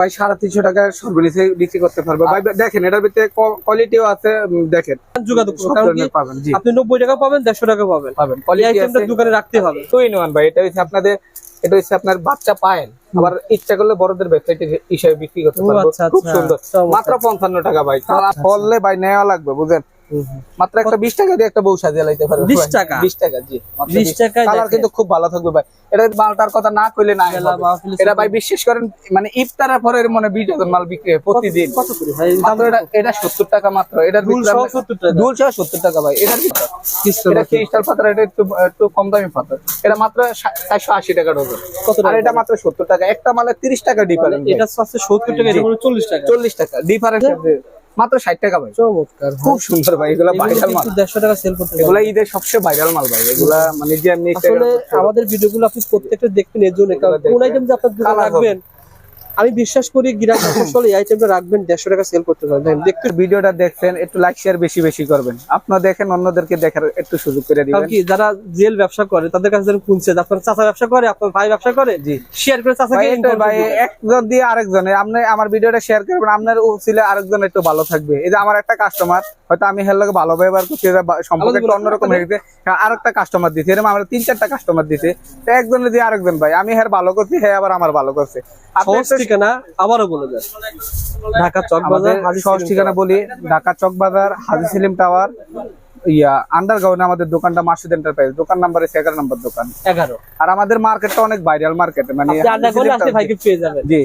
ভাই সাড়ে তিনশো টাকা সর্বনিচে বিক্রি করতে পারবে। ভাই দেখেন এটার ভিতরে কোয়ালিটিও আছে দেখেন। যোগাযোগ পাবেন আপনি নব্বই টাকা পাবেন দেড়শো টাকা পাবেন। পাবেন। দোকানে রাখতে হবে। টু ইন ওয়ান ভাই এটা হচ্ছে আপনাদের এটা হচ্ছে আপনার বাচ্চা পায়েন আবার ইচ্ছা করলে বড়দের ওয়েবসাইট হিসেবে বিক্রি করতে পারব। আচ্ছা, খুব আচ্ছা। সুন্দর। মাত্র পঞ্চান্ন টাকা ভাই। কালার পড়লে ভাই নেওয়া লাগবে বুঝেন মাত্র একটা বিশ টাকা দিয়ে একটা বউ সাজিয়ে লাইতে পারবে। 20 টাকা? 20 টাকা জি 20 টাকায় কালার কিন্তু খুব ভালো থাকবে ভাই। এটা মালটার কথা না কইলে না এটা ভাই বিশ্বাস করেন মানে ইফতারের পরে মনে বিশ হাজার মাল বিক্রি হয় প্রতিদিন। কত করে ভাই? মাত্র এটা এটা সত্তর টাকা মাত্র। এটার দুল 70 টাকা। দুল টাকা ভাই। এটা ক্রিস্টাল এটা একটু একটু কম দামি পাথর। এটা মাত্র চারশো আশি টাকা ডজন। আর এটা মাত্র সত্তর টাকা। একটা মালে তিরিশ টাকা ডিফারেন্স এটা আছে সত্তর টাকা এটা হলো চল্লিশ টাকা। চল্লিশ টাকা। ডিফারেন্স মাত্র ষাট টাকা ভাই। চমৎকার খুব সুন্দর ভাই এগুলো ভাইরাল মাল। দেড়শো টাকা সেল করতে এগুলো ঈদের সবচেয়ে ভাইরাল মাল ভাই এগুলা মানে যে Instagram- আমাদের ভিডিওগুলো আপনি প্রত্যেকটা দেখবেন এর জন্য। কোন আইটেম যে আপনার লাগবেন আমি বিশ্বাস করি গিরাক আসলে এই আইটেমটা রাখবেন দেড়শো টাকা সেল করতে পারবেন। দেখতে ভিডিওটা দেখছেন একটু লাইক শেয়ার বেশি বেশি করবেন। আপনারা দেখেন অন্যদেরকে দেখার একটু সুযোগ করে দিবেন। কি যারা জেল ব্যবসা করে তাদের কাছে যারা শুনছে আপনার চাচা ব্যবসা করে আপনার ভাই ব্যবসা করে জি। শেয়ার করে চাচাকে ভাই একজন দিয়ে আরেকজনে আপনি আমার ভিডিওটা শেয়ার করবেন আপনার উচিলে আরেকজন একটু ভালো থাকবে। এই যে আমার একটা কাস্টমার হয়তো আমি হের লোক ভালো ব্যবহার করছি সম্পর্ক একটু অন্যরকম হয়ে গেছে। হ্যাঁ, আরেকটা কাস্টমার দিতে এরকম আমরা তিন চারটা কাস্টমার দিতে তো একজনে দিয়ে আরেকজন ভাই আমি হের ভালো করছি হ্যাঁ আবার আমার ভালো করছে। আপনি একটু- ঠিকানা আবারও বলে দেন ঢাকা চক বাজার সহজ ঠিকানা বলি ঢাকা চক বাজার হাজি সেলিম টাওয়ার ইয়া আন্ডারগ্রাউন্ডে আমাদের দোকানটা মাসুদ এন্টারপ্রাইজ দোকান নাম্বার এসে এগারো নম্বর দোকান। এগারো। আর আমাদের মার্কেটটা অনেক ভাইরাল মার্কেট মানে।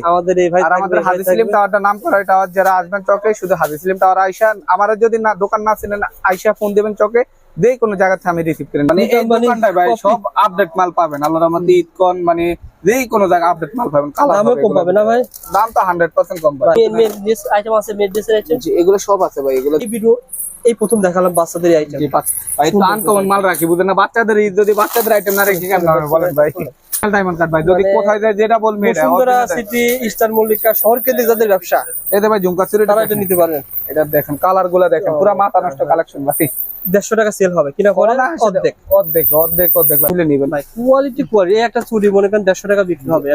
আমাদের আর আমাদের হাজি সেলিম টাওয়ারটা নাম করা টাওয়ার যারা আসবেন চকে শুধু হাজি সেলিম টাওয়ার আইসা আমার যদি না দোকান না চিনেন আইসা ফোন দিবেন চকে যে কোনো জায়গা থেকে আমি রিসিভ করেন মানে এই দোকানটায় ভাই সব আপডেট মাল পাবেন। আল্লাহর রহমতে ঈদ কোন মানে যেই কোনো জায়গা আপডেট মাল পাবেন কালার দামও কম পাবে না ভাই? দাম তো হান্ড্রেড পার্সেন্ট কম পাবে। মেন মেন ড্রেস আইটেম আছে মেন ড্রেসের আইটেম এগুলো সব আছে ভাই এগুলো এই ভিডিও এই প্রথম দেখালাম বাচ্চাদের আইটেম ভাই তো আনকমন মাল রাখি বুঝেন না? বাচ্চাদের যদি বাচ্চাদের আইটেম না রাখি কেন হবে বলেন ভাই? ডায়মন্ড কাট ভাই যদি মানে কোথায় যায় যেটা বলবে এটা সিটি ইস্টার মল্লিকা শহর কেন্দ্রিক যাদের ব্যবসা। এতে ভাই ঝুমকা চুরি তারা এটা নিতে পারবেন এটা দেখেন কালারগুলা দেখেন পুরো মাথা নষ্ট কালেকশন ভাই দেড়শো টাকা সেল হবে। কিনা পরে অর্ধেক। অর্ধেক অর্ধেক অর্ধেক তুলে নিবেন। ভাই কোয়ালিটি কোয়ালিটি একটা চুড়ি মনে করেন দেড়শো টাকা বিক্রি হবে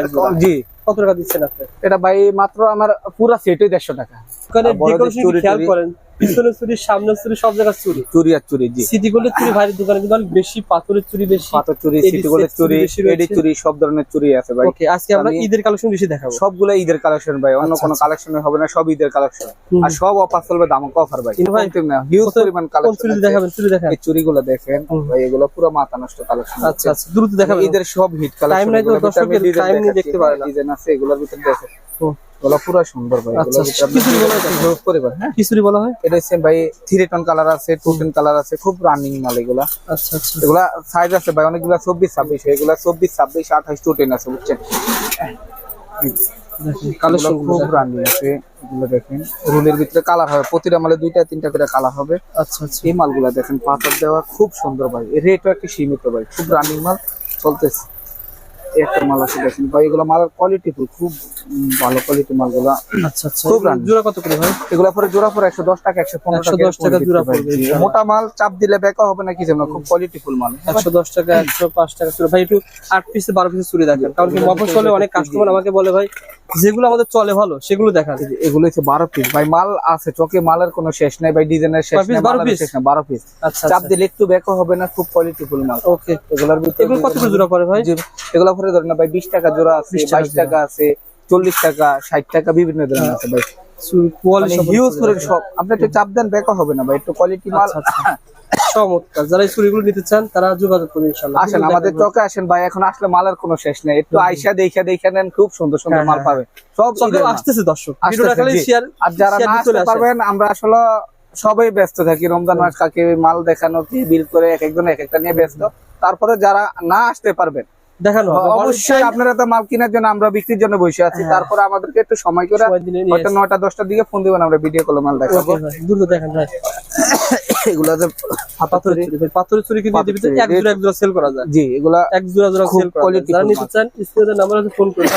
জি। কত টাকা দিচ্ছেন আপনি? এটা ভাই মাত্র আমার পুরো সেটই দেড়শো টাকা। ওখানে আর বড়দের ডেকোরেশন চুড়ি খেয়াল করেন পিছনের চুরি সামনের চুরি সব জায়গায় চুরি। চুরি আর চুরি জি। সিটি গোল্ডের চুরি ভাইয়ের দোকানে কিন্তু অনেক বেশি পাথরের চুরি বেশি পাথর চুরি সিটি গোল্ডের চুরি চুরি এডি চুরি সব ধরনের চুরি আছে ভাই। ওকে আজকে আমরা ঈদের কালেকশন বেশি দেখাবো। সবগুলো ঈদের কালেকশন ভাই অন্য আচ্ছা, কোনো আচ্ছা। কালেকশন হবে না সব ঈদের কালেকশন। আর সব অফার চলবে দামক অফার ভাই। কিন্তু ভাই, কম না। হিউজ পরিমাণ কালেকশন চুরি দেখাবেন চুরি দেখান এই চুরিগুলো দেখেন ভাই এগুলো পুরো মাথা নষ্ট কালেকশন আচ্ছা আচ্ছা দ্রুত দেখাবেন। ঈদের সব হিট কালেকশন Time নাই তো দর্শকের time নিয়ে দেখতে পারে না। ডিজাইন আছে এগুলোর ভিতরে দেখেন। পুরো সুন্দর ভাই আচ্ছা, হ্যাঁ? বলা হয়? এটা হচ্ছে ভাই থ্রি টন কালার আছে টু টেন কালার আছে খুব রানিং মাল এগুলা। আচ্ছা আচ্ছা। এগুলা সাইজ আছে ভাই অনেকগুলা চব্বিশ ছাব্বিশ এগুলা চব্বিশ ছাব্বিশ আঠাশ টু টেন আছে বুঝছেন? কালেকশন খুব রানি আছে এগুলো দেখেন। রুলের ভিতরে কালার হবে প্রতিটা মালে দুইটা তিনটা করে কালার হবে। আচ্ছা আচ্ছা। এই মালগুলা দেখেন পাথর দেওয়া খুব সুন্দর ভাই। রেটও একটু সীমিত ভাই খুব রানিং মাল চলতেছে। একটা মাল আছে দেখেন। ভাই এগুলো মালের কোয়ালিটি খুব ভালো কোয়ালিটি মালগুলা। আচ্ছা আচ্ছা। খুব। জোড়া কত করে ভাই? এগুলা পরে জোড়া পরে একশো দশ টাকা একশো পনেরো টাকা 110 টাকা জোড়া পড়বে, মোটা মাল চাপ দিলে বেকা হবে না কিছু না খুব কোয়ালিটি ফুল মাল। একশো দশ টাকা একশো পাঁচ টাকা চুরি ভাই একটু আট পিসে বারো পিসে চুরি দেখেন। কারণ কি মফসলে অনেক কাস্টমার আমাকে বলে ভাই যেগুলো আমাদের চলে ভালো সেগুলো দেখান। এগুলো হচ্ছে বারো পিস ভাই মাল আছে চোখে মালের কোনো শেষ নাই ভাই ডিজাইনের শেষ? নাই 12 মালের piece? শেষ নাই বারো পিস আচ্ছা চাপ আচ্ছা দিলে একটু বেকা হবে না খুব কোয়ালিটি ফুল মাল। ওকে এগুলোর ভিতরে এগুলো কত করে জোড়া পড়ে ভাই? এগুলো পরে ধরেন না ভাই বিশ টাকা জোড়া আছে বাইশ টাকা আছে চল্লিশ টাকা ষাট টাকা বিভিন্ন ধরনের আছে ভাই। কোয়ালিটি হিউজ করে সব। আপনি একটু চাপ দেন বেকা হবে না ভাই একটু কোয়ালিটি মাল। আচ্ছা, আচ্ছা। চমৎকার। যারা চুরিগুলো নিতে চান তারা যোগাযোগ করুন ইনশাআল্লাহ। আসেন আমাদের চকে আসেন ভাই এখন আসলে মালের কোনো শেষ নেই। একটু আইসা দেখা দেখা নেন খুব সুন্দর সুন্দর হ্যাঁ, মাল হ্যাঁ, পাবে। সব চকে ঈদের মাল। আসতেছে দর্শক। ভিডিওটা খালি শেয়ার আর যারা না আসতে পারবেন আমরা আসলে সবাই ব্যস্ত থাকি। রমজান মাস কাকে মাল দেখানো কি বিল করে এক একজন এক একটা নিয়ে ব্যস্ত। তারপরে যারা না আসতে পারবেন দেখানো হবে। অবশ্যই আপনারা তো মাল কেনার জন্য আমরা বিক্রির জন্য বসে আছি। তারপর আমাদেরকে একটু সময় করে হয়তো নয়টা দশটার দিকে ফোন দিবেন আমরা ভিডিও কলে মাল দেখাবো। দ্রুত দেখেন ভাই। এগুলা যে পাথরের চুরি পাথরের চুরি কিন্তু এক জোড়া এক জোড়া সেল করা যায়। জি এগুলা এক জোড়া জোড়া সেল করা যায়। যারা নিতে চান স্ক্রিনে নাম্বার আছে ফোন করুন।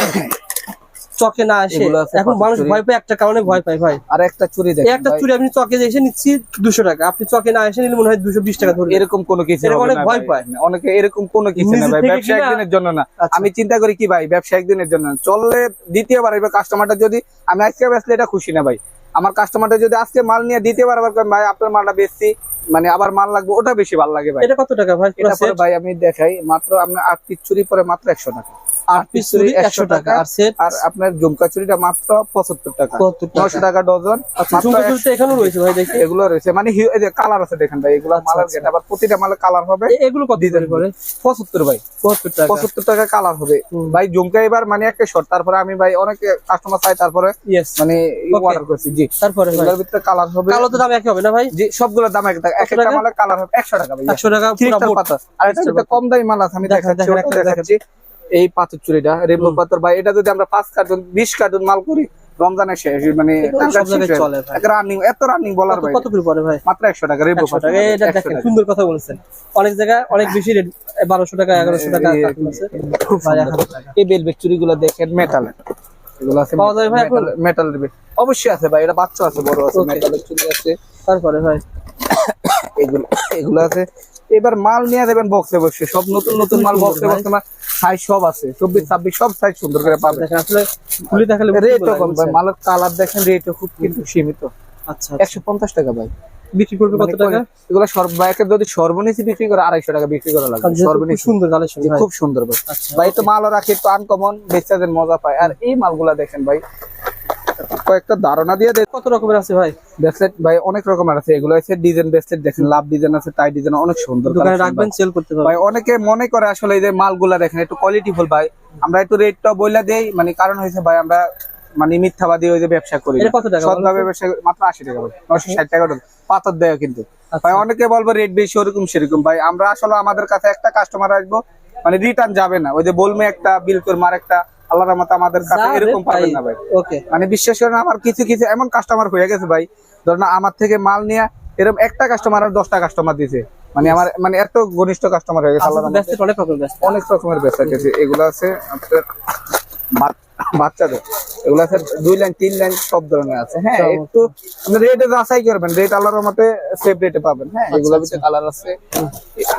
চকে না আসে। এখন মানুষ ভয় পায় একটা কারণে ভয় পায় ভাই। আর একটা চুরি দেখেন একটা চুরি আপনি চকে এসে নিচ্ছি দুশো টাকা। আপনি চকে না এসে নিলে মনে হয় দুশো বিশ টাকা ধরবে এরকম কোনো কিছু অনেক ভয়। পায়। অনেকে এরকম কোনো কিছু না ভাই। ব্যবসা একদিনের জন্য না। আচ্ছা। আমি চিন্তা করি কি ভাই? ব্যবসা একদিনের জন্য। চললে দ্বিতীয়বার এবার কাস্টমারটা যদি আমি আজকে বেচলে এটা খুশি না ভাই। আমার কাস্টমারটা যদি আজকে মাল নিয়ে আবার কয়, ভাই আপনার মালটা বেচছি মানে আবার মাল লাগবে ওটা বেশি ভালো লাগে ভাই। এটা কত টাকা ভাই? এটা পরে ভাই আমি দেখাই মাত্র আপনার আট পিস চুরি পরে মাত্র একশো টাকা। আট পিস চুরি একশো টাকা। আর সেট আর আপনার ঝুমকা চুরিটা মাত্র পঁচাত্তর টাকা। টাকা। নশো টাকা ডজন। আচ্ছা এখানেও রয়েছে ভাই দেখি। এগুলো রয়েছে। মানে এই যে কালার আছে দেখেন ভাই এগুলো আচ্ছা, মালের আচ্ছা। গেট আবার প্রতিটা মালের কালার হবে। এগুলো কত করে করে। পঁচাত্তর ভাই। পঁচাত্তর টাকা। পঁচাত্তর টাকা কালার হবে। ভাই ঝুমকা এবার মানে একটা শর্ট তারপরে আমি ভাই অনেক কাস্টমার চাই তারপরে মানে অর্ডার করছি। জি। তারপরে এগুলোর ভিতরে কালার হবে কালো তো দাম একই হবে না ভাই? জি সবগুলোর দাম এক টাকা এক একটা টাকা? কালার হবে টাকা ভাই টাকা পুরো ক্রিস্টাল আর এটা একটা কম দামি মাল আছে আমি দেখাচ্ছি দেখা- দেখাচ্ছি। এই পাথর চুরিটা রেমবো পাথর ভাই এটা যদি আমরা পাঁচ কার্টুন বিশ কার্টুন মাল করি রমজানের শেষ মানে চলে রানিং এত রানিং বলার কত- ভাই কত করে পড়ে ভাই? মাত্র একশো টাকা রেমবো পাথর টাকা এটা দেখেন সুন্দর কথা বলেছেন। অনেক জায়গায় অনেক বেশি রেট বারোশো টাকা এগারোশো টাকা এই- আছে। বেলভেট চুরিগুলো দেখেন। মেটাল এগুলো আছে পাওয়া যায় ভাই এখন? মেটালের অবশ্যই আছে ভাই এটা বাচ্চা আছে বড় আছে মেটালের চুরি আছে। তারপরে ভাই? এগুলো এগুলো আছে। এবার মাল নিয়ে দেবেন বক্সে বসে। সব নতুন নতুন মাল বক্সে। বক্সে সাইজ সব আছে। চব্বিশ ছাব্বিশ সব সাইজ সুন্দর করে পাবেন। আসলে খুলে দেখালে রেটও কম ভাই। মালের কালার দেখেন রেটও খুব কিন্তু সীমিত। আচ্ছা। একশো পঞ্চাশ টাকা ভাই। বিক্রি করবে কত মানে টাকা? এগুলো সর্ব একের যদি সর্বনিচে বিক্রি করে আড়াইশো টাকা বিক্রি করা খুব সর্বনিচে। সুন্দর কালেকশন খুব সুন্দর ভাই। আচ্ছা। ভাই তো মালও রাখি একটু আনকমন বেচাদের মজা পায়। আর এই মালগুলা দেখেন ভাই কয়েকটা ধারণা দিয়ে দেন কত রকমের আছে ভাই? ব্রেসলেট ভাই অনেক রকমের আছে। এগুলো আছে ডিজাইন ব্রেসলেট দেখেন লাভ ডিজাইন আছে টাই ডিজাইন অনেক সুন্দর দোকানে রাখবেন। সেল করতে পারবেন। ভাই অনেকে মনে করে আসলে এই যে মালগুলা দেখেন একটু কোয়ালিটিফুল ভাই। আমরা একটু রেটটা বইলা দেই মানে কারণ হয়েছে ভাই আমরা মানে মিথ্যাবাদী ওই যে ব্যবসা করি এটা কত টাকা সৎভাবে ব্যবসা মাত্র আশি টাকা নশো ষাট টাকা পাথর দেয় কিন্তু। আচ্ছা। ভাই অনেকে বলব রেট বেশি ওরকম সেরকম। ভাই আমরা আসলে আমাদের কাছে একটা কাস্টমার আসব মানে রিটার্ন যাবে না। ওই যে বলমে একটা বিল করে মার একটা আল্লাহর রহমতে আমাদের কাছে এরকম পাবেন না ভাই। ওকে মানে বিশ্বাস করেন আমার কিছু কিছু এমন কাস্টমার হয়ে গেছে ভাই ধর না আমার থেকে মাল নিয়ে এরকম একটা কাস্টমার আর দশটা কাস্টমার দিছে। মানে আমার মানে এত ঘনিষ্ঠ কাস্টমার হয়ে গেছে। ব্যস্ত অনেক রকমের ব্যবসা আছে এগুলো আছে আপনার বাচ্চাদের। এগুলো আছে দুই লাইন তিন লাইন সব ধরনের আছে। হ্যাঁ। একটু আপনি রেটে যাচাই করবেন। রেট আল্লাহর মতে সেফ রেটে পাবেন। হ্যাঁ এগুলোর ভিতরে কালার আছে।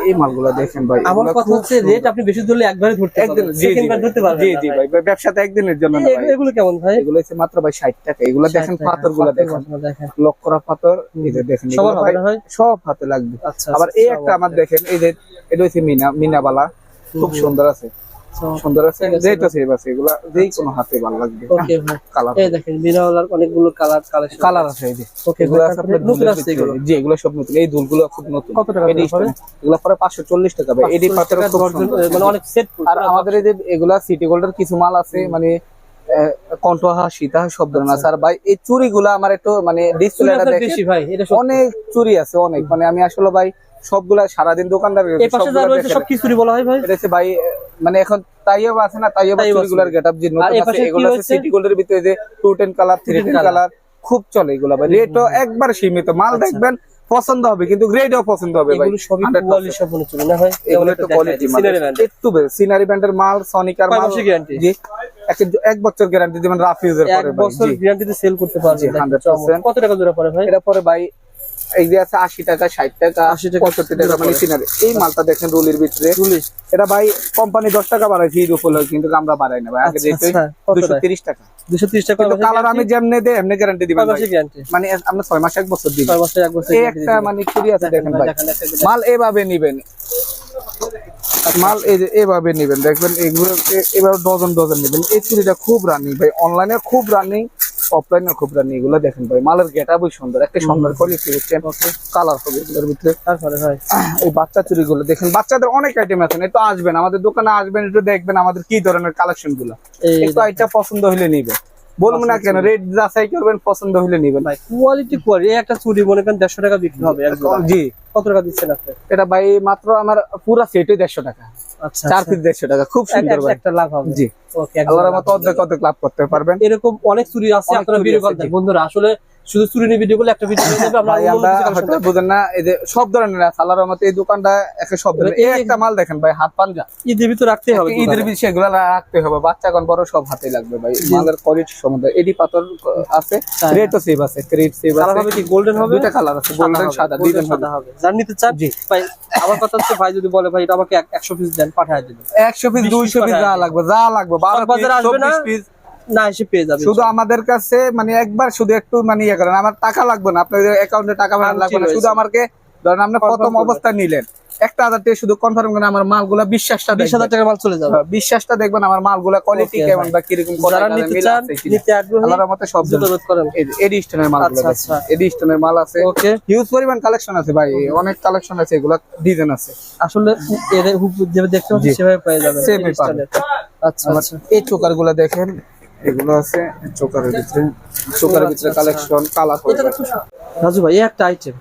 এই মালগুলো দেখেন ভাই আমার কথা হচ্ছে রেট আপনি বেশি ধরলে একবারে ধরতে পারবেন জি জি সেকেন্ড বার ধরতে পারবেন জি জি ভাই। ব্যবসাতে একদিনের জন্য না এগুলো কেমন ভাই? এগুলো হচ্ছে মাত্র ভাই ষাট টাকা। এগুলো দেখেন পাথরগুলা দেখেন। পাথরগুলো দেখেন। লক করা পাথর। এই যে দেখেন সবার ভাই সব হাতে লাগবে। আচ্ছা আবার এই একটা আমার দেখেন এই যে এটা হচ্ছে মিনা মিনাবালা খুব সুন্দর আছে। সুন্দর আছে? যেটা সেভ আছে এগুলা যেই কোনো হাতে ভালো লাগবে। ওকে কালার এই দেখেন বিনাওয়ালার অনেকগুলো কালার কালেকশন কালার আছে। এই যে। ওকে এগুলো আছে নতুন দুলের এগুলো। জি এগুলো সব নতুন। এই দুলগুলো খুব নতুন। কত টাকা এডি করে পরে পাঁচশো চল্লিশ টাকা ভাই। এডি পাথর খুব দর্জন সুন্দর। মানে অনেক সেট আর আমাদের এই যে এগুলা সিটি গোল্ডের কিছু মাল আছে মানে কণ্ঠহা সব ধরনের আছে। আর ভাই এই চুরিগুলা আমার একটু মানে ডিসপ্লেটা দেখে ভাই অনেক চুরি আছে অনেক। মানে আমি আসলে ভাই সবগুলা সারাদিন দোকানদার সব কি চুরি বলা হয় ভাই। এটা ভাই মানে এখন তাইয়ব আছে না তাইয়ব চুরিগুলার গেটআপ যে নতুন আছে এগুলো আছে? সিটি গোল্ডের ভিতরে যে two ten colour three ten. Colour খুব চলে এগুলো ভাই। রেটও একবার সীমিত মাল আচ্ছা। দেখবেন পছন্দ হবে কিন্তু গ্রেডও পছন্দ হবে ভাই। এগুলো সবই কোয়ালিটি সব মনে চুরি না ভাই? এগুলো একটু কোয়ালিটি ব্যান্ড একটু সিনারি ব্যান্ডের মাল সনিকার মাল মাসের জি। এক- এক বছর গ্যারান্টি দিবেন রাফ ইউজের এক পরে ভাই বছর গ্যারান্টিতে সেল করতে পারবেন 100% কত টাকা জোড়া পড়ে ভাই? এটা পরে ভাই এই যে আছে আশি টাকা ষাট টাকা 80 টাকা, পঁয়ষট্টি টাকা মানে সিনারি। এই মালটা দেখেন রুলির ভিতরে। এটা ভাই কোম্পানি দশ টাকা বাড়াইছে ঈদ উপলক্ষে কিন্তু আমরা বাড়াই না ভাই। আগে আচ্ছা, আচ্ছা, কত দুশো তিরিশ টাকা। দুশো তিরিশ টাকা কালার আমি যেমনি দেয় এমনি গ্যারান্টি দিবেন কয় ভাই। মাসের গ্যারান্টি মানে আমরা ছয় মাস এক বছর এই একটা মানে চুরি আছে দেখেন ভাই দেখেন, দেখেন, দেখেন। মাল এভাবে নিবেন। মাল এই যে এভাবে নিবেন। দেখবেন এগুলো এ- এভাবে ডজন ডজন নিবেন। এই চুরিটা খুব রানিং ভাই। অনলাইনে খুব রানিং। অফলাইনে খুব রানিং এগুলো দেখেন ভাই মালের গেটাবই সুন্দর একটা সুন্দর কোয়ালিটি কালার হবে এগুলোর ভিতরে। তারপরে ভাই। এই বাচ্চা চুরিগুলো দেখেন বাচ্চাদের অনেক আইটেম আছে একটু আসবেন আমাদের দোকানে আসবেন একটু দেখবেন আমাদের কি ধরনের কালেকশনগুলো। এটা একটু আইটা পছন্দ হলে নিবে। বলব না কেন রেট যাচাই করবেন পছন্দ হলে নেবেন। ভাই কোয়ালিটি কোয়ালিটি একটা চুরি মনে করেন দেড়শো টাকা বিক্রি হবে জি। কত টাকা দিচ্ছেন আপনি? এটা ভাই মাত্র আমার পুরা সেটই দেড়শো টাকা। আচ্ছা চার আচ্ছা। পিস দেড়শো টাকা খুব সুন্দর একটা লাভ হবে। জি। আল্লাহর মতো লাভ অর্ধেক অর্ধেক লাভ করতে পারবেন। এরকম অনেক চুরি আছে আপনারা বন্ধুরা আসলে শুধু চুরি নিয়ে ভিডিও করলে একটা ভিডিও আমরা ভাই আমরা হয়তো বুঝেন না এই যে সব ধরনের আছে আল্লাহর রহমতে এই দোকানটা একটা সব ধরনের। এই একটা মাল দেখেন ভাই হাত পাঞ্জা। ঈদের ভিতরে রাখতেই হবে ঈদের বিষয়ে এগুলো রাখতে হবে বাচ্চা কোন বড় সব হাতে লাগবে ভাই। মালের কোয়ালিটি সম্বন্ধে। এডি পাথর আছে হ্যাঁ। রেটও সেভ আছে সেভ কালার হবে কি? গোল্ডেন হবে? দুইটা কালার আছে গোল্ডেন সাদা সাদা হবে। যার নিতে চান। ভাই আমার কথা হচ্ছে ভাই যদি বলে ভাই এটা আমাকে এক- একশো পিস দেন পাঠায় দিবেন। একশো পিস 20 দুইশো পিস পিস যা লাগবে যা লাগবে বারো সব বাজারে পিস পিস না এসে পেয়ে যাবে শুধু আমাদের কাছে মানে একবার শুধু একটু মানে ইয়ে করেন। আমার টাকা লাগবে না আপনাদের অ্যাকাউন্টে টাকা লাগবে না। শুধু আমাকে ধরেন আপনি প্রথম। অবস্থা নিলেন একটা হাজার টাকা শুধু কনফার্ম করেন আমার মালগুলা বিশ্বাসটা বিশ হাজার টাকার মাল চলে যাবে। হ্যাঁ, বিশ্বাসটা দেখবেন আমার মালগুলা কোয়ালিটি কেমন বা কীরকম যারা নিতে চান নিতে আগ্রহী আল্লাহর মতে সব দ্রুত করেন। এডি স্টোনের মাল আচ্ছা, আছে। ওকে হিউজ পরিমাণ কালেকশন আছে ভাই অনেক কালেকশন আছে এগুলা ডিজাইন আছে। আসলে এদের যেভাবে দেখতে পাচ্ছি সেভাবে পেয়ে পাবেন। আচ্ছা আচ্ছা। এই চোকারগুলা দেখেন এগুলো আছে চোকারের ভিতরে। চোকারের ভিতরে আচ্ছা, কালেকশন কালা এটা তো খুব সুন্দর। রাজু ভাই একটা আইটেম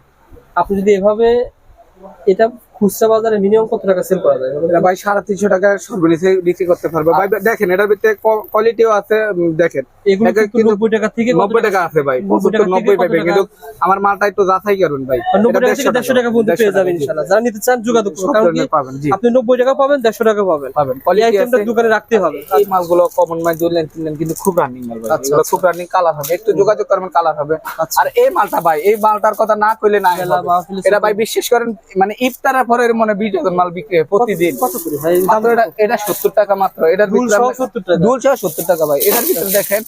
আপনি যদি এভাবে এটা খুচরা বাজারে মিনিমাম কত টাকা সেল করা যায়? ভাই সাড়ে তিনশো টাকা সর্বনিচে বিক্রি করতে পারবে। ভাই দেখেন এটার ভিতরে কোয়ালিটিও আছে দেখেন। এগুলো এটা কিন্তু নব্বই টাকা থেকে নব্বই টাকা আছে ভাই 90 পঁচাত্তর টাকা থেকে নব্বই কত কিন্তু আমার মালটা একটু যাচাই করুন ভাই আর নব্বই এটা টাকা থেকে দেড়শো টাকা পর্যন্ত পেয়ে যাবেন ইনশাল্লাহ যারা নিতে চান যোগাযোগ করুন। সব কারণ কি ধরনের পাবেন আপনি নব্বই টাকা পাবেন দেড়শো টাকা পাবেন। পাবেন। এই আইটেমটা দোকানে রাখতে হবে। এই মালগুলো কমন মাল দুলেন তিনলেন কিন্তু খুব রানিং মাল ভাই। আচ্ছা, আচ্ছা। খুব রানিং কালার হবে। একটু যোগাযোগ করবেন কালার হবে। আচ্ছা। আর এই মালটা ভাই এই মালটার কথা না কইলে না এটা ভাই বিশ্বাস করেন মানে ইফতারের পরে এর মনে বিশ মাল বিক্রি হয় প্রতিদিন। এটা এটা সত্তর টাকা মাত্র। এটার দুল সহ আপনি- 70 টাকা। দুল সহ সত্তর টাকা ভাই। এটার ভিতরে দেখেন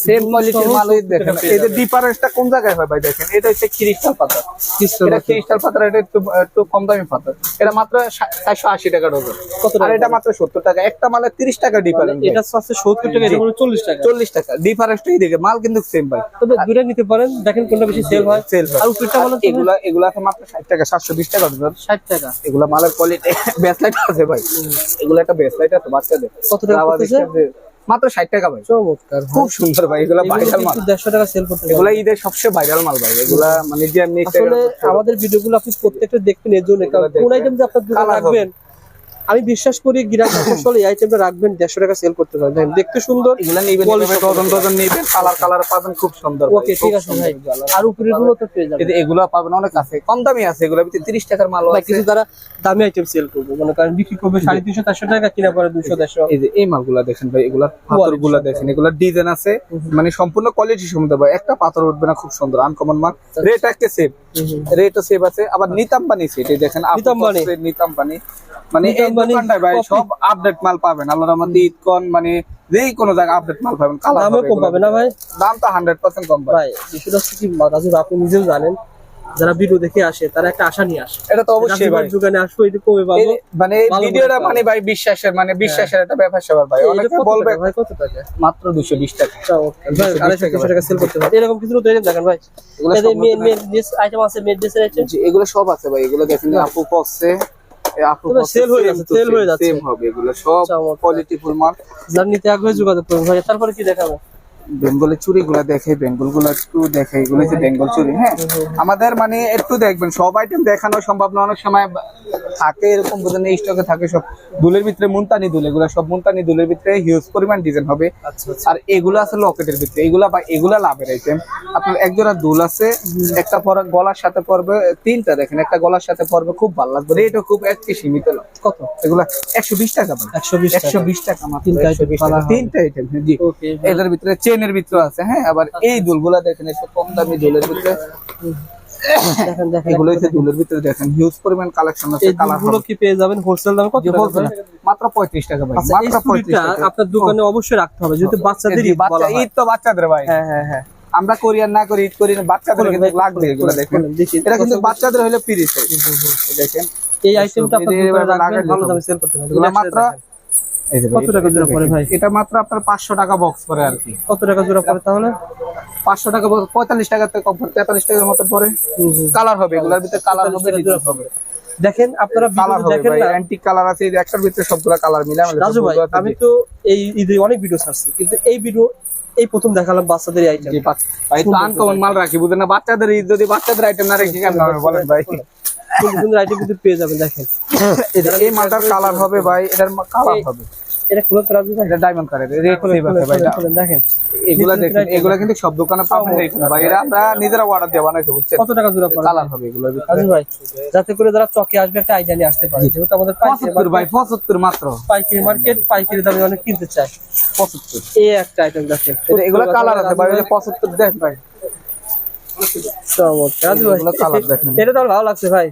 সেম কোয়ালিটির মাল দেখেন। এদের ডিফারেন্সটা কোন জায়গায় হয় ভাই দেখেন? এটা হচ্ছে ক্রিস্টাল পাথর Crystal এটা ক্রিস্টাল পাথর এটা একটু একটু কম দামি পাথর এটা মাত্র চারশো আশি টাকা ডজন। আর এটা মাত্র সত্তর টাকা। একটা মালের তিরিশ টাকা ডিফারেন্স এটা সত্তর টাকা চল্লিশ টাকা। চল্লিশ টাকা। ডিফারেন্সটা এইদিকে মাল কিন্তু সেম ভাই। তবে দূরে নিতে পারেন। দেখেন কোনটা বেশি সেল হয়। সেল আর উপরটা বলেন এগুলা এগুলা মাত্র ষাট টাকা সাতশো বিশ টাকা ডজন। ষাট টাকা এগুলা মালের কোয়ালিটি ব্যাসলাইট আছে ভাই। এগুলা একটা ব্যাসলাইট আছে বাচ্চাদের। কত টাকা মাত্র ষাট টাকা ভাই। চমৎকার খুব সুন্দর ভাই এগুলা ভাইরাল মাল। দেড়শো টাকা সেল করতে এগুলা ঈদের সবচেয়ে ভাইরাল মাল ভাই এগুলা মানে যে আমি আসলে আমাদের ভিডিওগুলো আপনি প্রত্যেকটা দেখবেন এর জন্য কোন আইটেম যে আপনার লাগবেন আমি বিশ্বাস করি গিরাক আসলে এই আইটেমটা রাখবেন দেড়শো টাকা সেল করতে পারবেন। দেখেন, দেখতে সুন্দর এগুলা নিবেন ডজন ডজন নিবেন কালার কালার পাবেন খুব সুন্দর ওকে ঠিক আছে ভাই। আর উপরেরগুলো তো পেয়ে যাবেন। এগুলা পাবেন অনেক আছে কম দামি আছে এগুলা ভিতরে তিরিশ টাকার মাল আছে। কিছু তারা দামি আইটেম সেল করবে মনে করেন বিক্রি করবে সাড়ে তিনশো চারশো টাকা কিনা পরে দুশো দেড়শো। এই যে এই মালগুলা দেখেন ভাই এগুলা পাথরগুলা দেখেন এগুলা ডিজাইন আছে মানে সম্পূর্ণ কোয়ালিটি সম্বন্ধে ভাই একটা পাথর উঠবে না খুব সুন্দর আনকমন মাল রেট একটা সেভ রেটও সেভ আছে আবার নিতাম্বানি সেট এই দেখেন নিতাম্বানি। নিতাম্বানি মানে এই দোকানটায় ভাই সব আপডেট মাল পাবেন। আল্লাহর রহমতে ঈদকন মানে যেই কোনো জায়গায় আপডেট মাল পাবেন। কালার দামও কম পাবে না ভাই। দাম তো হান্ড্রেড পার্সেন্ট কম ভাই বিষয়টা হচ্ছে কি রাজু আপনি নিজেও জানেন যারা ভিডিও দেখে আসে তারা একটা আশা নিয়ে আসে। এটা তো অবশ্যই ভাই। দোকানে আসব একটু কমে পাবো মানে এই ভিডিওটা মানে ভাই বিশ্বাসের মানে বিশ্বাসের একটা ব্যাপার স্যাপার ভাই। অনেকে বলবে ভাই কত টাকা? মাত্র দুশো বিশ টাকা। চমৎকার। ভাই, আড়াইশো তিনশো টাকা সেল করতে পারে। এরকম কিছু item দেখেন ভাই। এগুলো নতুন মেয়ে আইটেম আছে মেয়ে ড্রেসের আইটেম এগুলো সব আছে ভাই। এগুলো দেখেন আপু পক্সে তবে হয়ে যাচ্ছে, সেল হয়ে যাচ্ছে। সেম হবে এগুলো সব। কোয়ালিটি ফুল মাল যার নিতে আগ্রহী যোগাযোগ করুন ভাই তারপরে কি দেখাবো বেঙ্গলের চুড়ি গুলা দেখে বেঙ্গলগুলা একটু দেখে এগুলো হচ্ছে বেঙ্গল চুড়ি হ্যাঁ? আমাদের মানে একটু দেখবেন সব আইটেম দেখানো সম্ভব না অনেক সময় থাকে এরকম বোঝেন স্টকে থাকে সব দুলের ভিতরে মুনতানি দুল এগুলো সব মুনতানি দুলের ভিতরে হিউজ পরিমাণ ডিজাইন হবে। আচ্ছা আচ্ছা। আর এগুলো আছে লকেটের ভিতরে এগুলা বা এগুলা লাভের আইটেম আপনার এক জোড়া দুল আছে একটা পরে গলার সাথে পড়বে তিনটা দেখেন একটা গলার সাথে পড়বে খুব ভালো লাগবে। রেটও খুব একটি সীমিত। কত? এগুলা একশো বিশ টাকা একশো বিশ একশো বিশ টাকা তিনটা 120 item টাকা। কালার হবে। তিনটা আইটেম জি। ওকে এটার ভিতরে চেনের ভিতরে আছে হ্যাঁ? আবার এই দুলগুলা দেখেন একটু কম দামি দুলের ভিতরে। দেখেন দেখেন। এগুলো হচ্ছে দুলের ভিতরে দেখেন হিউজ পরিমাণ কালেকশন আছে কালার দুলগুলো কি পেয়ে যাবেন? হোলসেল দামে কত যে টাকা বলছে না, ভাই? মাত্র পঁয়ত্রিশ টাকা ভাই আচ্ছা মাত্র পঁয়ত্রিশ চুড়িটা টাকা। আপনার দোকানে অবশ্যই রাখতে হবে যেহেতু বাচ্চাদের ঈদ বাচ্চা ঈদ তো বাচ্চাদের ভাই। হ্যাঁ হ্যাঁ হ্যাঁ। আমরা করি আর না করি ঈদ করি না বাচ্চাদের কিন্তু লাগবে এগুলো দেখেন। এটা কিন্তু বাচ্চাদের হলে পিরিস দেখেন। এই আইটেমটা আপনার ভালো দামে সেল করতে মাত্র কত টাকা জোড়া পড়ে ভাই? এটা মাত্র আপনার পাঁচশো টাকা বক্স পরে আর কি। কত টাকা জোড়া পড়ে তাহলে? পাঁচশো টাকা পঁয়তাল্লিশ টাকা থেকে তেতাল্লিশ টাকার মতো পরে কালার হবে এগুলোর ভিতরে কালার হবে হবে। দেখেন আপনারা কালার দেখেন না? অ্যান্টিক কালার আছে একটার ভিতরে সবগুলা কালার মিলে রাজু ভাই আমি তো এই ঈদে অনেক ভিডিও ছাড়ছি কিন্তু এই ভিডিও এই প্রথম দেখালাম বাচ্চাদের আইটেম ভাই তো আনকমন মাল রাখি বুঝেন না? বাচ্চাদের ঈদ যদি বাচ্চাদের আইটেম না রেখে কেন বলেন ভাই? সুন্দর সুন্দর আইটেম কিন্তু পেয়ে যাবেন দেখেন। এই এই মালটার কালার হবে ভাই এটার কালার হবে। এটা এটা ডায়মন্ড ভাই দেখেন। এগুলা দেখেন এগুলা কিন্তু সব দোকানে পাবেন। ভাই এরা আমরা নিজেরা অর্ডার দিয়ে বানাইতে বুঝছেন? কত টাকা জোড়া পড়ে কালার হবে এগুলো ভাই যাতে করে যারা চকে আসবে একটা আইডিয়া নিয়ে আসতে পারে। যেহেতু আমাদের পাইকারি পঁচাত্তর ভাই পঁচাত্তর মাত্র। পাইকারি মার্কেট পাইকারি দামে অনেক কিনতে চায়। পঁচাত্তর। এই একটা আইটেম দেখেন। এগুলো কালার আছে ভাই পঁচাত্তর দেন ভাই। এটা তো ভালো লাগছে ভাই।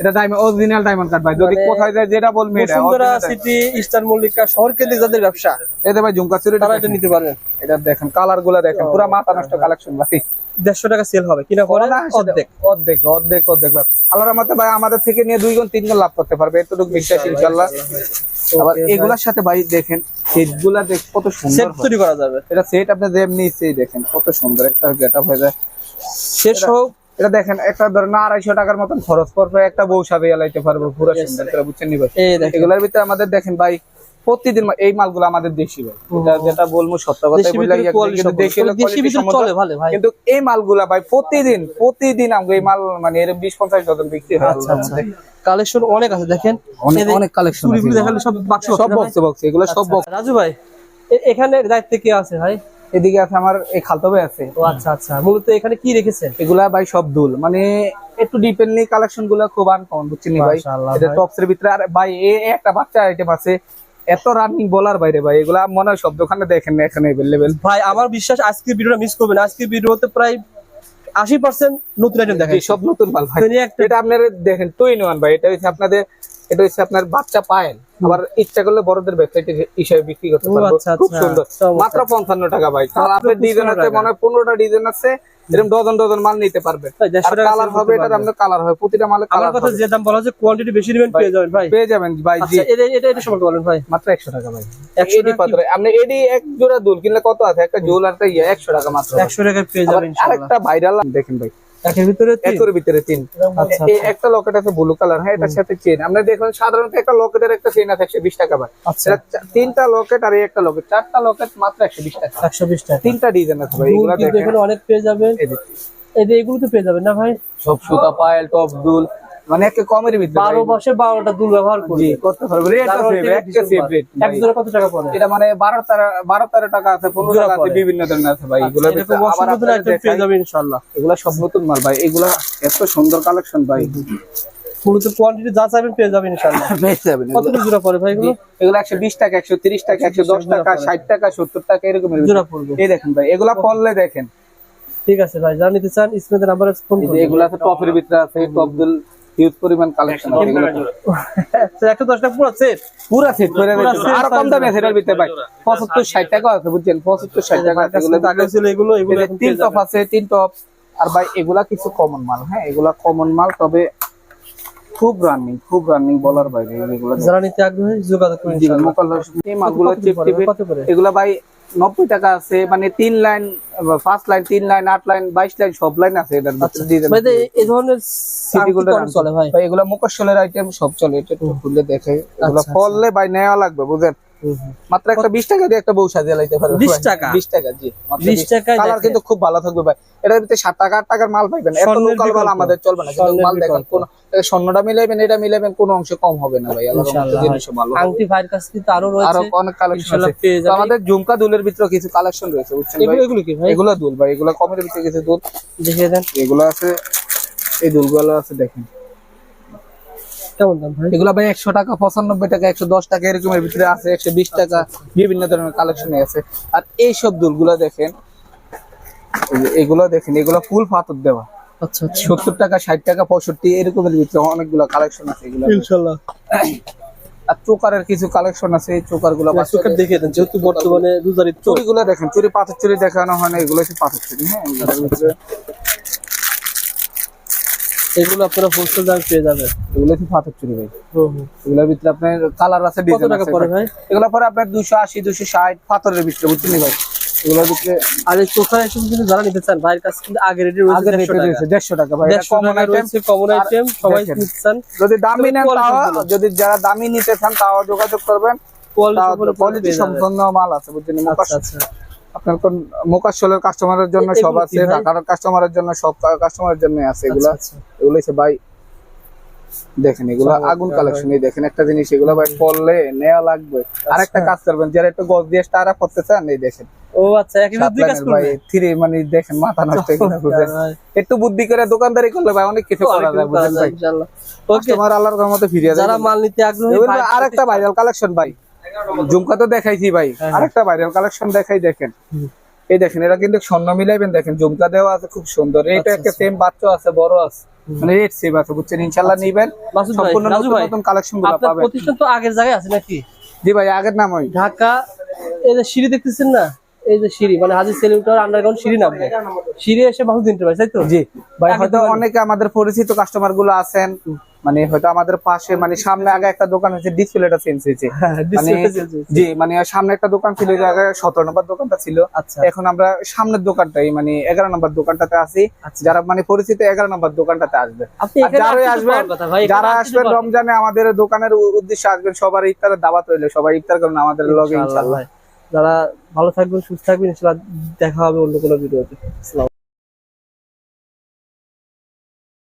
এটা ডায়মন্ড অরিজিনাল ডায়মন্ড কার্ড ভাই। যদি মানে কোথায় যায় যেটা বলবে এটা? বসুন্ধরা সিটি ইস্টার্ন মল্লিকা শহর কেন্দ্রিক যাদের ব্যবসা এতে ভাই ঝুমকা চুরি তারা এটা নিতে পারবেন এটা দেখেন কালারগুলা দেখেন। পুরো মাথা নষ্ট কালেকশন ভাই। দেড়শো টাকা সেল হবে। কিনা পরে? অর্ধেক। অর্ধেক অর্ধেক অর্ধেক লাভ আল্লাহর ভাই আমাদের থেকে নিয়ে দুই গুণ তিন গুণ লাভ করতে পারবে। এতটুকু বিশ্বাস ইনশাল্লাহ আবার এগুলার সাথে ভাই দেখেন সেটগুলা দেখ কত সেট সুন্দর। তৈরি করা যাবে। এটা সেট আপনি যেমনি দেখেন কত সুন্দর একটা গেট হয়ে যায়। শেষ হোক। এটা দেখেন একটা ধরেন আড়াইশো টাকার মতন খরচ করবে একটা বউ সাথে এলাইতে পারব পুরো সুন্দর করে বুঝছেন নি এই এগুলোর ভিতরে আমাদের দেখেন ভাই প্রতিদিন এই মালগুলো আমাদের দেশি ভাই। যেটা বলব সত্য কথা কিন্তু এই মালগুলা প্রতিদিন প্রতিদিন আমাকে এই মাল মানে এর বিশ পঞ্চাশ ডজন বিক্রি হয়। আচ্ছা আচ্ছা। কালেকশন অনেক আছে দেখেন। অনেক অনেক কালেকশন দেখালে সব বাক্স সব বক্সে বক্সে এগুলো সব বক্স রাজু ভাই এখানে দায়িত্বে কি আছে ভাই? এদিকে আছে আমার এই খালতো ভাই আছে। ও আচ্ছা আচ্ছা। মূলত এখানে কি রেখেছেন? এগুলা ভাই সব দুল। মানে একটু ডিপেন্ডলি কালেকশনগুলা খুব আনকমন বুঝছেন ভাই? এটা ভাই। টপস এর ভিতরে আর ভাই এ একটা বাচ্চা আইটেম আছে। এত রানিং বলার বাইরে ভাই এগুলা মনে হয় সব দোকানে দেখেন না এখানে অ্যাভেলেবেল ভাই আমার বিশ্বাস আজকের ভিডিওটা মিস করবেন আজকের ভিডিওতে প্রায় আশি পার্সেন্ট নতুন আইটেম দেখাই সব নতুন মাল ভাই। এটা আপনারা দেখেন টু ইন ওয়ান ভাই। এটা হচ্ছে আপনাদের এটা হচ্ছে আপনার বাচ্চা পায়েল। আবার ইচ্ছা করলে বড়দের ওয়েবসাইটে হিসাবে বিক্রি করতে পারব। আচ্ছা, খুব আচ্ছা। সুন্দর। মাত্র পঞ্চান্ন টাকা ভাই। মাত্র আপনার ডিজাইন আছে মনে হয় পনেরোটা ডিজাইন আছে। এরকম ডজন ডজন মাল নিতে পারবেন। ভাই, দেড়শো আর টাকা কালার হবে এটা আপনার কালার হবে প্রতিটা মালে কালার কথা যে দাম বলা হচ্ছে কোয়ান্টিটি বেশি নেবেন পেয়ে যাবেন ভাই। পেয়ে যাবেন ভাই জি। আচ্ছা এটা এটা এটা সম্পর্কে বলেন ভাই। মাত্র একশো টাকা ভাই। 100 এডি টাকা আপনি এডি এক জোড়া দুল কিনলে কত আছে? একটা জুল আর একটা ইয়ে একশো টাকা মাত্র। একশো টাকায় পেয়ে আবার যাবেন ইনশাআল্লাহ আরেকটা ভাইরাল দেখেন ভাই। একের ভিতরে একের ভিতরে তিন। আচ্ছা, এই একটা লকেট আছে ব্লু কালার হ্যাঁ এটার সাথে চেন আমরা দেখুন সাধারণত একটা লকেটের একটা চেন আছে একশো বিশ টাকা আচ্ছা। তিনটা লকেট আর একটা লকেট চারটা লকেট মাত্র একশো বিশ টাকা। একশো বিশ টাকা। তিনটা ডিজাইন আছে ভাই দুল দেখেন। এখানে অনেক পেয়ে যাবেন। এই যে, এগুলো তো পেয়ে যাবেন না ভাই? সব সুতা পায়েল টপ দুল। মানে একে কমের ভিতরে বারো ভাই। মাসে বারোটা দুল ব্যবহার জি করতে পারবে। রেট আছে একটা এক জোড়া কত টাকা পড়ে? এটা মানে বারো তেরো বারো তেরো টাকা আছে পনেরো জোড়া টাকা আছে বিভিন্ন ধরনের আছে ভাই। এগুলো এরকম অসংখ্য আইটেম পেয়ে যাবেন ইনশাআল্লাহ এগুলা সব নতুন মাল ভাই। এগুলা এত সুন্দর কালেকশন ভাই। কোয়ান্টিটি যা চাইবেন পেয়ে যাবেন ইনশাআল্লাহ পেয়ে যাবেন কত জোড়া পড়ে ভাই এগুলো? এগুলো একশো বিশ টাকা একশো তিরিশ টাকা একশো দশ টাকা ষাট টাকা সত্তর টাকা এরকম জোড়া পড়বে। এই দেখেন ভাই এগুলা পড়লে দেখেন। ঠিক আছে ভাই যা নিতে চান স্ক্রিনে নাম্বারে ফোন করুন এগুলো আছে টপের ভিতরে আছে টপ দুল। হিউজ পরিমাণ কালেকশন আছে। এগুলো একশো দশ টাকা পুরো সেট পুরা সেট করে পুরা রেখেছে। set আরও কম দামে সেটার ভিতরে ভাই। পঁচাত্তর ষাট টাকা আছে বুঝছেন? পঁচাত্তর ষাট টাকা এগুলো আগে ছিল এগুলো এগুলো তিন টপ আছে তিন টপ আর ভাই এগুলা কিছু কমন মাল হ্যাঁ? এগুলা কমন মাল তবে খুব রানিং খুব রানিং বলার বাইরে এগুলো যারা নিতে আগ্রহী যোগাযোগ করুন এই মালগুলো? এগুলা ভাই নব্বই টাকা আছে মানে তিন লাইন ফার্স্ট লাইন তিন লাইন আট লাইন বাইশ লাইন সব লাইন আছে এটার এই- ধরনের চলে ভাই? এগুলা মুখোশলের আইটেম সব চলে এটা খুললে খুলে দেখে। এগুলা আচ্ছা, ফললে ভাই নেওয়া লাগবে বুঝেন? মাত্র একটা বিশ টাকা দিয়ে একটা বউ সাজিয়ে লাইতে পারবে। 20 টাকা? বিশ টাকা জি 20 টাকায় কালার কিন্তু খুব ভালো থাকবে ভাই। এটার ভিতরে সাত টাকা আট টাকার মাল পাইবেন। এত লোকাল মাল আমাদের চলবে না কিন্তু মাল দেখেন কোন স্বর্ণটা মিলাইবেন এটা মিলাইবেন কোনো অংশ কম হবে না ভাই। ভালো আংটি ভাইয়ের কাছে কিন্তু আরও আরও অনেক কালেকশন আছে। আমাদের ঝুমকা দুলের ভিতরে কিছু কালেকশন রয়েছে বুঝছেন ভাই? এগুলো এগুলো কি ভাই? এগুলো দুল ভাই এগুলো কমের ভিতরে কিছু দুল। দেখিয়ে দেন। এগুলো আছে এই দুলগুলো আছে দেখেন। কেমন দাম ভাই? এগুলো ভাই একশো টাকা পঁচানব্বই টাকা একশো দশ টাকা এরকমের ভিতরে আছে একশো বিশ টাকা বিভিন্ন ধরনের কালেকশনে আছে। আর এই দুলগুলো দেখেন এগুলো দেখেন এগুলো ফুল পাথর দেওয়া। আচ্ছা আচ্ছা। সত্তর টাকা ষাট টাকা পঁয়ষট্টি এরকমের ভিতরে অনেকগুলো কালেকশন আছে এগুলো। ইনশাআল্লাহ। আর চোকারের কিছু কালেকশন আছে এই চোকারগুলো চোখের দেখিয়ে দেন যেহেতু বর্তমানে রোজারির চুরি গুলো দেখেন চুরি পাথর চুরি দেখানো হয় না এগুলো হচ্ছে পাথর চুরি হ্যাঁ? ভিতরে এগুলো আপনারা হোলসেল দামে পেয়ে যাবেন। এগুলো পাথর চুরি ভাই। এগুলোর ভিতরে আপনার কালার আছে কত ডিজাইন টাকা আছে। পড়ে ভাই? এগুলো পরে আপনার দুশো আশি দুশো ষাট পাথরের ভিতরে বুঝছেন ভাই? এগুলোর ভিতরে আর এই চোখা এসব কিন্তু যারা নিতে চান ভাইয়ের কাছে কিন্তু আগের রেটে আগে রেটে রয়েছে দেড়শো টাকা ভাই কমন আইটেম কমন আইটেম সবাই নিতে চান। যদি দামি নেন তাও যদি যারা দামি নিতে চান তাও যোগাযোগ করবেন। কোয়ালিটি সম্পন্ন মাল আছে বুঝছেন আচ্ছা। আপনার কোন মোকাশলের কাস্টমারের জন্য সব আছে? ঢাকার কাস্টমারের জন্য সব কাস্টমারের জন্য আছে এগুলো। আচ্ছা, আচ্ছা। এগুলো হচ্ছে ভাই দেখেন এগুলো আগুন। কালেকশন এই দেখেন একটা জিনিস এগুলো ভাই পড়লে নেওয়া লাগবে। আরেকটা কাজ করবেন যারা একটু গজ দিয়ে স্টারা করতে চান এই দেখেন। ও আচ্ছা দুই কাজ করবে থ্রি মানে দেখেন মাথা নষ্ট। একটু বুদ্ধি করে দোকানদারি করলে ভাই অনেক কিছু করা যায় বুঝেন ভাই? ইনশাআল্লাহ। ওকে কাস্টমার আল্লাহর রহমতে ফিরে যায় যারা মাল নিতে আগ্রহী আরেকটা ভাইরাল কালেকশন ভাই। ঝুমকা তো দেখাইছি ভাই। হ্যাঁ, আরেকটা ভাইরাল কালেকশন দেখাই দেখেন। এই দেখেন এরা কিন্তু স্বর্ণ মিলাইবেন দেখেন ঝুমকা দেওয়া আছে খুব সুন্দর। এটা আচ্ছা, একটা আচ্ছা। সেম বাচ্চা আছে বড় আছে। মানে রেট সেম আছে বুঝছেন? ইনশাল্লাহ নিবেন। মাসুদ সম্পূর্ণ নতুন কালেকশনগুলো পাবেন। প্রতিষ্ঠান তো আগের জায়গায় আছে নাকি? জি ভাই আগের নাম ওই। ঢাকা এই যে সিঁড়ি দেখতেছেন না? এই যে সিঁড়ি মানে হাজির সেলিউটার আন্ডারগ্রাউন্ড সিঁড়ি নামবে। সিঁড়ি এসে মাহুদ ইন্টারপ্রাইজ তাই তো? জি। ভাই হয়তো অনেকে আমাদের পরিচিত কাস্টমারগুলো আছেন মানে হয়তো আমাদের পাশে মানে সামনে আগে একটা দোকান হয়েছে ডিসপ্লেটা চেঞ্জ হয়েছে। জি। মানে সামনে একটা দোকান ছিল আগে সতেরো নম্বর দোকানটা ছিল। আচ্ছা। এখন আমরা সামনের দোকানটাই মানে এগারো নম্বর দোকানটাতে আছি। আচ্ছা। যারা মানে পরিচিত এগারো নম্বর দোকানটাতে আসবে। যারাই আসবেন যারা আসবেন রমজানে আমাদের দোকানের উদ্দেশ্যে আসবেন সবার ইফতারের দাওয়াত রইলে সবাই ইফতার করুন আমাদের লগে ইনশাল্লাহ। যারা ভালো থাকবেন সুস্থ থাকবেন ইনশাল্লাহ দেখা হবে অন্য কোনো ভিডিওতে।